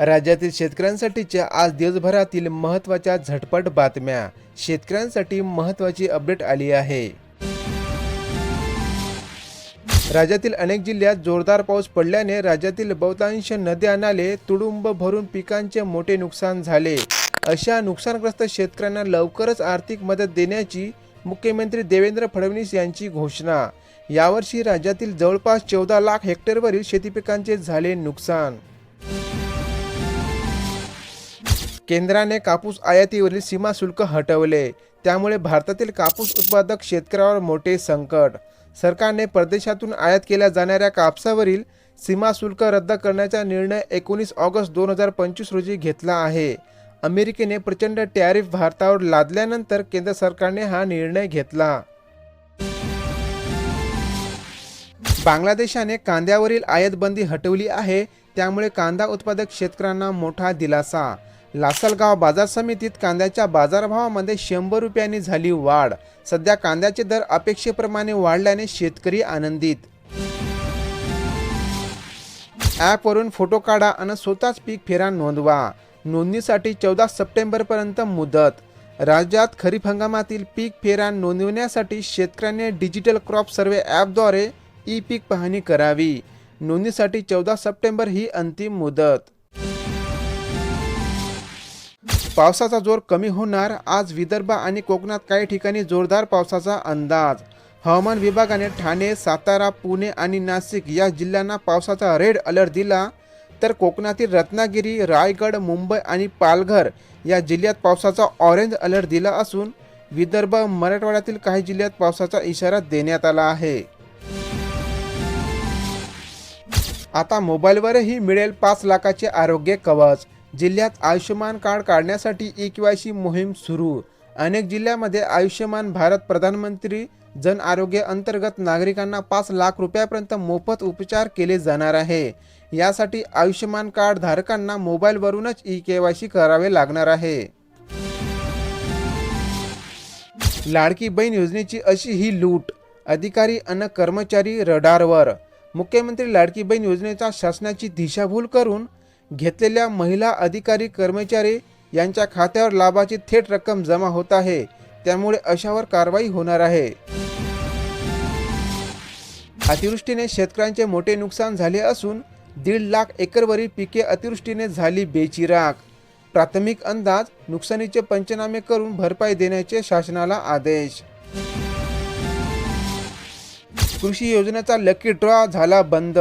राज्यातील शेतकऱ्यांसाठीच्या आज दिवसभरातील महत्त्वाच्या झटपट बातम्या. शेतकऱ्यांसाठी महत्त्वाची अपडेट आली आहे. राज्यातील अनेक जिल्ह्यात जोरदार पाऊस पडल्याने राज्यातील बहुतांश नद्या नाले तुडुंब भरून पिकांचे मोठे नुकसान झाले. अशा नुकसानग्रस्त शेतकऱ्यांना लवकरच आर्थिक मदत देण्याची मुख्यमंत्री देवेंद्र फडणवीस यांची घोषणा. यावर्षी राज्यातील जवळपास चौदा लाख हेक्टरवरील शेतीपिकांचे झाले नुकसान. केंद्राने कापूस आयातीवरील सीमा शुल्क हटवले. त्यामुळे भारतातील कापूस उत्पादक शेतकऱ्यावर मोठे संकट. सरकारने परदेशातून आयात केल्या जाणाऱ्या कापसावरील सीमा शुल्क रद्द करण्याचा निर्णय एकोणीस ऑगस्ट दोन हजार पंचवीस रोजी घेतला आहे. अमेरिकेने प्रचंड टॅरिफ भारतावर लादल्यानंतर केंद्र सरकारने हा निर्णय घेतला. बांगलादेशाने कांद्यावरील आयातबंदी हटवली आहे. त्यामुळे कांदा उत्पादक शेतकऱ्यांना मोठा दिलासा. लासलगाव बाजार समितीत कांद्याच्या बाजारभावामध्ये शंभर रुपयांनी झाली वाढ. सध्या कांद्याचे दर अपेक्षेप्रमाणे वाढल्याने शेतकरी आनंदित. ॲपवरून फोटो काढा आणि स्वतःच पीक फेरा नोंदवा. नोंदणीसाठी चौदा सप्टेंबरपर्यंत मुदत. राज्यात खरीप हंगामातील पीक फेरा नोंदवण्यासाठी शेतकऱ्यांनी डिजिटल क्रॉप सर्वे ॲपद्वारे ई पीक पाहणी करावी. नोंदणीसाठी चौदा सप्टेंबर ही अंतिम मुदत. पावसाचा जोर कमी होणार आज विदर्भ आणि कोकणात काही ठिकाणी जोरदार पावसाचा अंदाज. हवामान विभागाने ठाणे सातारा पुणे आणि नाशिक या जिल्ह्यांना पावसाचा रेड अलर्ट दिला. तर कोकणातील रत्नागिरी रायगड मुंबई आणि पालघर या जिल्ह्यात पावसाचा ऑरेंज अलर्ट दिला असून विदर्भ मराठवाड्यातील काही जिल्ह्यात पावसाचा इशारा देण्यात आला आहे. आता मोबाईलवरही मिळेल पाच लाखाचे आरोग्य कवच. जिल्ह्यात आयुष्यमान कार्ड काढण्यासाठी ई केवायसी मोहीम सुरू. अनेक जिल्ह्यामध्ये आयुष्यमान भारत प्रधानमंत्री जन आरोग्य अंतर्गत नागरिकांना पाच लाख रुपयापर्यंत मोफत उपचार केले जाणार आहे. यासाठी आयुष्यमान कार्ड धारकांना मोबाईलवरूनच ई केवायसी करावे लागणार आहे. लाडकी बहीण योजनेची अशी ही लूट. अधिकारी अन कर्मचारी रडारवर. मुख्यमंत्री लाडकी बहीण योजनेचा शासनाची दिशाभूल करून घेतलेल्या महिला अधिकारी कर्मचारी यांच्या खात्यावर लाभाची थेट रक्कम जमा होत आहे. त्यामुळे अशावर कारवाई होणार आहे. अतिवृष्टीने शेतकऱ्यांचे मोठे नुकसान झाले असून दीड लाख एकरवरील पिके अतिवृष्टीने झाली बेचिराख. प्राथमिक अंदाज नुकसानीचे पंचनामे करून भरपाई देण्याचे शासनाला आदेश. कृषी योजनेचा लकी ड्रॉ झाला बंद.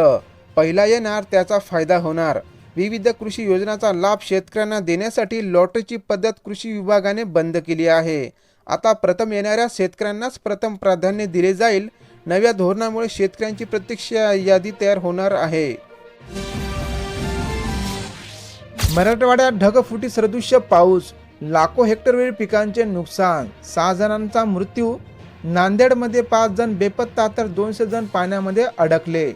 पहिला येणार त्याचा फायदा होणार. विविध कृषी योजनाचा लाभ शेतकऱ्यांना देण्यासाठी लॉटरीची पद्धत कृषी विभागाने बंद केली आहे. आता प्रथम येणाऱ्या शेतकऱ्यांनाच प्रथम प्राधान्य दिले जाईल. नव्या धोरणामुळे शेतकऱ्यांची प्रतीक्षा यादी तयार होणार आहे. मराठवाड्यात ढगफुटी सदृश्य पाऊस. लाखो हेक्टरवरील पिकांचे नुकसान. सहा जणांचा मृत्यू. नांदेडमध्ये पाच जण बेपत्ता तर दोनशे जण पाण्यामध्ये अडकले.